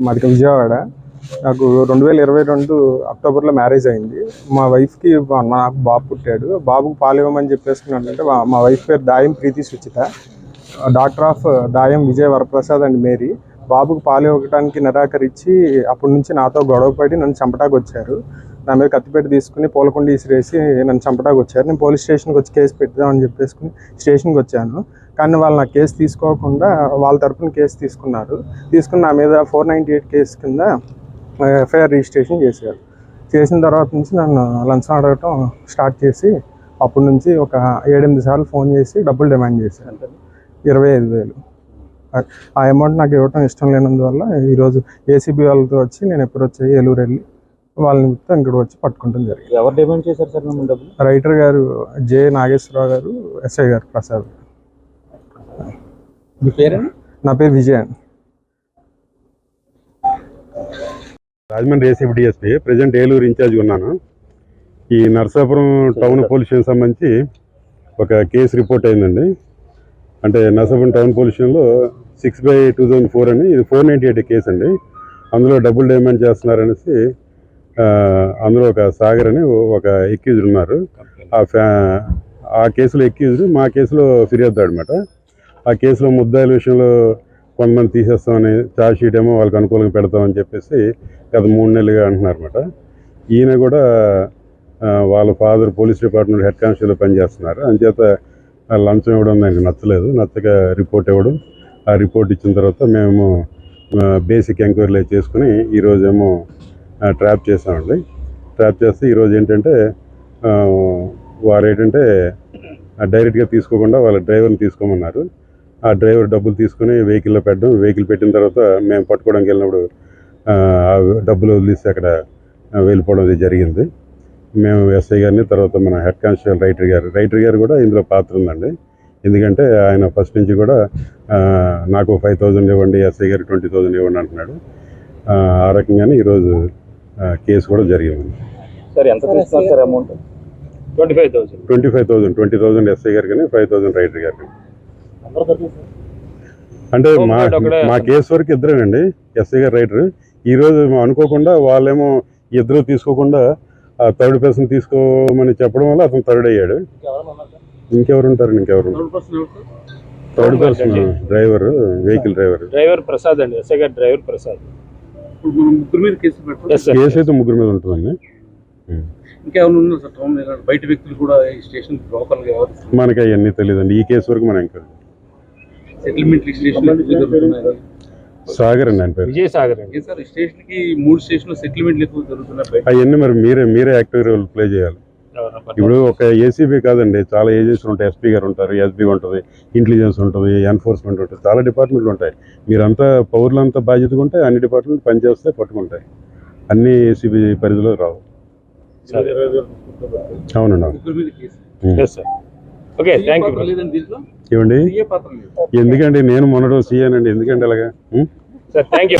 మాది విజయవాడ. నాకు రెండు వేల ఇరవై రెండు అక్టోబర్లో మ్యారేజ్ అయింది. మా వైఫ్కి నాకు బాబు పుట్టాడు. బాబుకు పాలు ఇవ్వమని చెప్పేసుకున్నానంటే మా- మా వైఫ్ పేరు Dayam Preethi Suchitha. Daughter of Dayam Vijaya Varaprasad and Mary. బాబుకు పాలు ఇవ్వడానికి నిరాకరించి అప్పటి నుంచి నాతో గొడవ పడి నన్ను చంపటాకు వచ్చారు. నా మీద కత్తిపెట్టి తీసుకుని పూలకుండి ఇసిరేసి నన్ను చంపటాకు వచ్చారు. నేను పోలీస్ స్టేషన్కి వచ్చి కేసు పెడదామని చెప్పేసుకుని స్టేషన్కి వచ్చాను. కానీ వాళ్ళు నా కేసు తీసుకోకుండా వాళ్ళ తరపున కేసు తీసుకున్నారు. తీసుకుని నా మీద ఫోర్ నైంటీ ఎయిట్ కేసు కింద ఎఫ్ఐఆర్ రిజిస్ట్రేషన్ చేశారు. చేసిన తర్వాత నుంచి నన్ను లంచం అడగటం స్టార్ట్ చేసి అప్పటి నుంచి ఒక ఏడెనిమిది సార్లు ఫోన్ చేసి డబ్బులు డిమాండ్ చేశారు. ఇరవై ఐదు వేలు. ఆ- అమౌంట్ నాకు ఇవ్వటం ఇష్టం లేనందువల్ల ఈరోజు ఏసీబీ వాళ్ళతో వచ్చి నేను ఎప్పుడు వచ్చి ఏలూరు వెళ్ళి వాళ్ళ నిమిత్తం ఇక్కడ వచ్చి పట్టుకుంటాం జరిగింది. ఎవరు డిమాండ్ చేశారు సార్ డబ్బులు? రైటర్ గారు జే నాగేశ్వరరావు గారు ఎస్ఐ గారు ప్రసాద్ మీ పేరేంటి నా పేరు విజయ్ అండి Rajahmundry ACB DSP present Eluru in charge ఉన్నాను. ఈ నర్సాపురం టౌన్ పోలీస్ స్టేషన్ సంబంధించి ఒక కేసు రిపోర్ట్ అయిందండి. అంటే నర్సాపురం టౌన్ పోలీస్ స్టేషన్లో six by two thousand four అని ఇది ఫోర్ నైంటీ ఎయిట్ కేసు అండి. అందులో డబ్బులు డిమాండ్ చేస్తున్నారనేసి ఆ, అందులో ఒక సాగర్ అని ఒక ఎక్యూజ్డ్ ఉన్నారు. ఆ ఫ్యా ఆ కేసులో ఎక్యూజ్డ్ మా కేసులో ఫిర్యాదు అనమాట ఆ కేసులో ముద్దాయిల విషయంలో కొంతమంది తీసేస్తామని ఛార్జ్ షీట్ ఏమో వాళ్ళకి అనుకూలంగా పెడతామని చెప్పేసి గత మూడు నెలలుగా అంటున్నారన్నమాట. ఈయన కూడా వాళ్ళ father police department head constable పనిచేస్తున్నారు. అందుచేత ఆ లంచం ఇవ్వడం నాకు నచ్చలేదు. నచ్చక రిపోర్ట్ ఇవ్వడం ఆ రిపోర్ట్ ఇచ్చిన తర్వాత మేము బేసిక్ ఎంక్వైరీలు చేసుకుని ఈరోజేమో ట్రాప్ చేసామండి ట్రాప్ చేస్తే ఈరోజు ఏంటంటే వారు ఏంటంటే డైరెక్ట్గా తీసుకోకుండా వాళ్ళ డ్రైవర్ని తీసుకోమన్నారు. ఆ డ్రైవర్ డబ్బులు తీసుకుని వెహికల్లో పెట్టడం వెహికల్ పెట్టిన తర్వాత మేము పట్టుకోవడానికి వెళ్ళినప్పుడు డబ్బులు వదిలేసి అక్కడ వెళ్ళిపోవడం అది జరిగింది. మేము ఎస్ఐ గారిని తర్వాత మన హెడ్ కానిస్టేబుల్ రైటర్ గారు రైటర్ గారు కూడా ఇందులో పాత్ర ఉందండి. ఎందుకంటే ఆయన ఫస్ట్ నుంచి కూడా నాకు ఫైవ్ థౌజండ్ ఇవ్వండి ఎస్ఐ గారికి ట్వంటీ థౌజండ్ ఇవ్వండి అంటున్నాడు. ఆ, రకంగానే ఈరోజు కేసు కూడా జరిగింది సార్ ఎంత తీసుకున్నారు sir amount? Twenty five thousand twenty five thousand twenty thousand SI గారికి కానీ ఫైవ్ థౌసండ్ రైటర్ గారికి అంటే మా. మా కేసు వరకు ఇద్దరేనండి ఎస్ఐ గారు రైటర్. ఈ రోజు మేము అనుకోకుండా వాళ్ళేమో ఇద్దరు తీసుకోకుండా ఆ థర్డ్ పర్సన్ తీసుకోమని చెప్పడం వల్ల అతను థర్డ్ అయ్యాడు. ఇంకెవరు ఉంటారు ఇంకెవరు? Third person driver vehicle driver. Driver Prasad అండి ఎస్ఐ గారు డ్రైవర్ ప్రసాద్. కేసు అయితే ముగ్గురు మీద ఉంటుందండి. ఇంకేమైనా ఉన్నారు సార్? టౌన్ మీద బయట వ్యక్తులు కూడా ఈ స్టేషన్ లోకల్గా ఎవరు? మనకి అవన్నీ తెలియదండి. ఈ కేసు వరకు మనం ఇంకా సెటిల్మెంట్ జరుగుతున్నాయి. సాగర్ అండి పేరు. విజయ్ సాగర్ అండి సార్ స్టేషన్కి మూడు స్టేషన్ సెటిల్మెంట్లు ఎక్కువ జరుగుతున్నాయి బయట? అవన్నీ మరి మీరే మీరే యాక్టివ్ రోల్ ప్లే చేయాలి. ఇప్పుడు ఒక ఏసీబీ కాదండి చాలా ఏజెన్సీలు ఉంటాయి. ఎస్పీ గారు ఉంటారు ఎస్బీ ఉంటుంది ఇంటెలిజెన్స్ ఉంటుంది ఎన్ఫోర్స్మెంట్ ఉంటుంది. చాలా డిపార్ట్మెంట్లు ఉంటాయి. మీరంతా పౌరులంతా బాధ్యతగా ఉంటే అన్ని డిపార్ట్మెంట్ పనిచేస్తే పట్టుకుంటాయి. అన్ని ఏసీబీ పరిధిలో రావు. సరే. అవునండి అవును. ఓకే థ్యాంక్ యూ ఏమండి? ఎందుకండి? నేను మొన్నటి సీఏనండి. ఎందుకండి అలాగా? Sir thank you